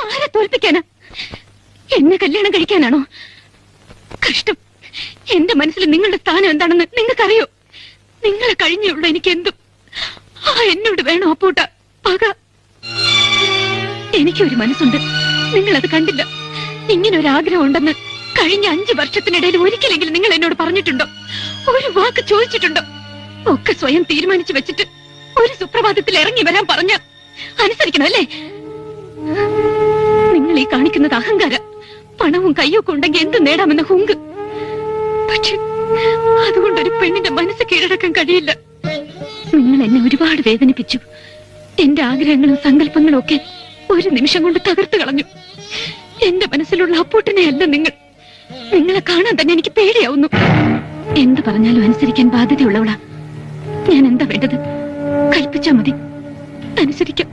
ആരെ തോൽപ്പിക്കാനാ? എന്നെ കല്യാണം കഴിക്കാനാണോ? കഷ്ടം. എന്റെ മനസ്സിൽ നിങ്ങളുടെ സ്ഥാനം എന്താണെന്ന് നിങ്ങൾക്കറിയോ? നിങ്ങളെ കഴിഞ്ഞുള്ള എനിക്ക് എന്തും ആ എന്നോട് വേണോ അപ്പൂട്ട പക. എനിക്കൊരു മനസ്സുണ്ട്. നിങ്ങളത് കണ്ടില്ല. ഇങ്ങനെ ഒരു ആഗ്രഹം ഉണ്ടെന്ന് കഴിഞ്ഞ അഞ്ചു വർഷത്തിനിടയിൽ ഒരിക്കലെങ്കിലും നിങ്ങൾ എന്നോട് പറഞ്ഞിട്ടുണ്ടോ? ഒരു വാക്ക് ചോദിച്ചിട്ടുണ്ടോ? ഒക്കെ സ്വയം തീരുമാനിച്ചു വെച്ചിട്ട് ഒരു സുപ്രഭാതത്തിൽ ഇറങ്ങി വരാൻ പറഞ്ഞ അനുസരിക്കണം അല്ലേ? കാണിക്കുന്നത് അഹങ്കാര. പണവും കയ്യൊക്കെ ഉണ്ടെങ്കിൽ എന്ത് നേടാമെന്ന ഹുങ്ക്. പക്ഷെ അതുകൊണ്ട് ഒരു പെണ്ണിന്റെ മനസ്സ് കീഴടക്കാൻ കഴിയില്ല. നിങ്ങൾ എന്നെ ഒരുപാട് വേദനിപ്പിച്ചു. എന്റെ ആഗ്രഹങ്ങളും സങ്കല്പങ്ങളും ഒക്കെ ഒരു നിമിഷം കൊണ്ട് തകർത്തു കളഞ്ഞു. എന്റെ മനസ്സിലുള്ള അപ്പൂട്ടനെ അല്ല നിങ്ങൾ. നിങ്ങളെ കാണാൻ തന്നെ എനിക്ക് പേടിയാവുന്നു. എന്ത് പറഞ്ഞാലും അനുസരിക്കാൻ ബാധ്യതയുള്ളവളാ. ഞാൻ എന്താ വേണ്ടത്? കൽപ്പിച്ചാ മതി. അനുസരിക്കാം.